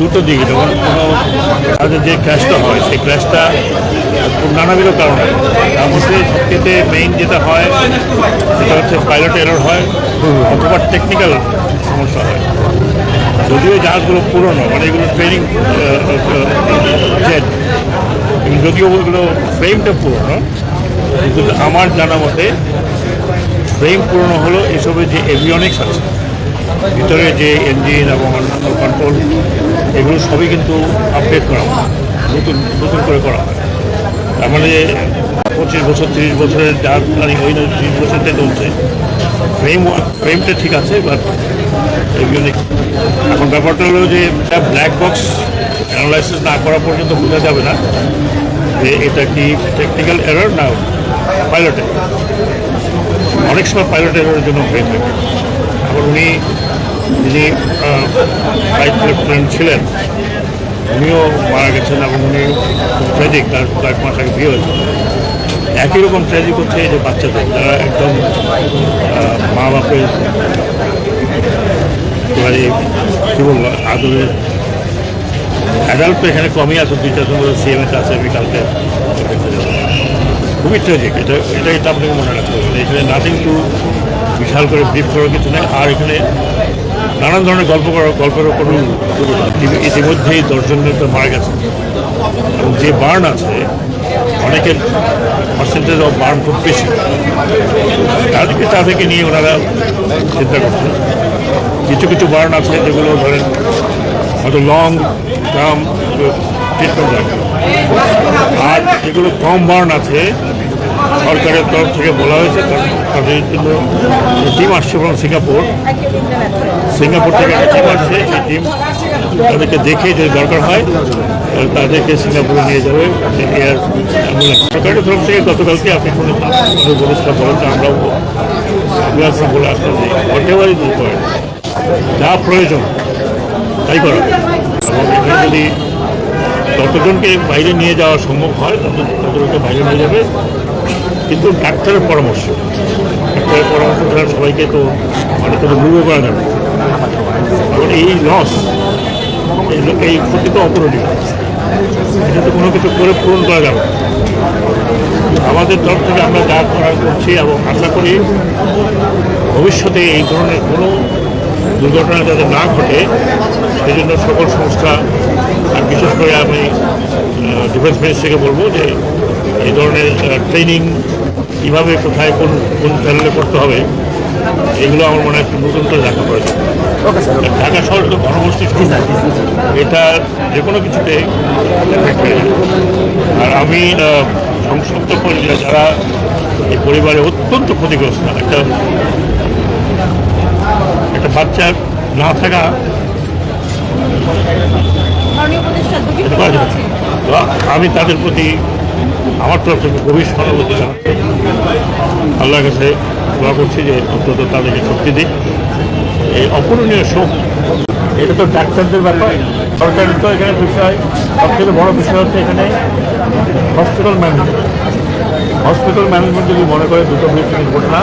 দুটো দিক যখন কোনো কাজে যে ক্র্যাশটা হয়, সেই ক্র্যাশটা নানাবিধ কারণে। তার মধ্যে মেইন যেটা হয়, সেটা হচ্ছে পাইলট এরর হয় অথবা টেকনিক্যাল সমস্যা হয়। যদিও জাহাজগুলো পুরনো মানে এগুলো ট্রেনিং জেট যদিও ওগুলো ফ্রেমটা পুরনো, কিন্তু আমার জানা মতে ফ্রেম পুরনো হলো এসবের যে এভিয়নিক্স আছে। ভিতরে যে ইঞ্জিন এবং অন্যান্য কন্ট্রোল এগুলো সবই কিন্তু আপডেট করা হয়। নতুন নতুন করে করা হয়। তার মানে পঁচিশ বছর, তিরিশ বছরের যার মানে ওই তিরিশ বছরটা চলছে। ফ্রেম ফ্রেমটা ঠিক আছে বাট এভিয়নিক্স এখন ব্যাপারটা হলো যে ব্ল্যাক বক্স অ্যানালাইসিস না করা পর্যন্ত বোঝা যাবে না যে এটা কি টেকনিক্যাল এরর না পাইলটে অনেক সময় পাইলট এররের জন্য ফ্রেম থাকে। আবার উনি যিনি ফ্লাইট লেফটেন্যান্ট ছিলেন, উনিও মারা গেছেন এবং উনি খুব ট্র্যাজিক তার কয়েক মাস আগে বিয়ে হয়েছে। একই রকম ট্র্যাজিক হচ্ছে এই যে বাচ্চাদের তারা একদম মা বাপের কী বলব, আদরের অ্যাডাল্ট এখানে কমই আছে দুই চারজন সিএমএস আছে আমি কালকে খুবই ট্রেজিক এটা এটা এটা আপনাকে মনে রাখতে হবে এখানে নাথিং টু বিশাল করে ব্রিফ করার কিছু নেই। আর এখানে নানান ধরনের গল্প করার গল্পেরও কোনো ইতি- ইতিমধ্যেই দশজন তো মারা গেছে। এবং যে বার্ন আছে, অনেকের পার্সেন্টেজ অফ বার্ন খুব বেশি। তাদেরকে তাদেরকে নিয়ে ওনারা চিন্তা করছেন। কিছু কিছু বার্ন আছে যেগুলো ধরেন হয়তো লং টার্ম ট্রিটমেন্ট আর যেগুলো কম বার্ন আছে সরকারের তরফ থেকে বলা হয়েছে তাদের জন্য টিম আসছে এবং সিঙ্গাপুর। সিঙ্গাপুর থেকে একটা টিম আসছে, সেই টিম তাদেরকে দেখে যদি দরকার হয় তাদেরকে সিঙ্গাপুরে নিয়ে যাবে। অ্যাম্বুলেন্স। সরকারের তরফ থেকে গতকালকে আপনি আমাদের বলেছিলাম বলেন আমরাও বলে আসলাম যে যা প্রয়োজন, তাই করা। যদি যতজনকে বাইরে নিয়ে যাওয়া সম্ভব হয়, তত ততজনকে বাইরে নিয়ে যাবে। কিন্তু ডাক্তারের পরামর্শ ডাক্তারের পরামর্শ ছাড়া সবাইকে তো মানে কোনো মুভও করা যাবে। এখন এই লস এই ক্ষতি তো অপূরণীয় এটা তো কোনো কিছু করে পূরণ করা যাবে। আমাদের তরফ থেকে আমরা যা করার করছি এবং আশা করি ভবিষ্যতে এই ধরনের কোনো দুর্ঘটনা যাতে না ঘটে সেই জন্য সকল সংস্থা, আর বিশেষ করে আমি ডিফেন্স মিনিস্ট্রিকে বলব যে এই ধরনের ট্রেনিং কীভাবে কোথায় কোন কোন চ্যানেলে করতে হবে এগুলো আমার মনে হয় একটু নতুন করে দেখা প্রয়োজন। ঢাকা শহর তো ঘনবস্তি শুরু এটা যে কোনো কিছুতে। আর আমি সংশ্লিষ্ট করি যে যারা এই পরিবারে অত্যন্ত ক্ষতিগ্রস্ত একটা একটা বাচ্চার না থাকা আমি তাদের প্রতি আমার তরফ থেকে গভীর সহানুভূতি জানাচ্ছি। আল্লাহর কাছে দোয়া করছি যে অন্তত তাদেরকে শক্তি দিক। এই অপূরণীয় শোক এটা তো ডাক্তারদের ব্যাপার। সরকারের তো এখানে বিষয় সবথেকে বড় বিষয় হচ্ছে এখানে হসপিটাল ম্যানেজমেন্ট হসপিটাল ম্যানেজমেন্ট যদি মনে করে, দুটো ব্রিফিং ঘটনা।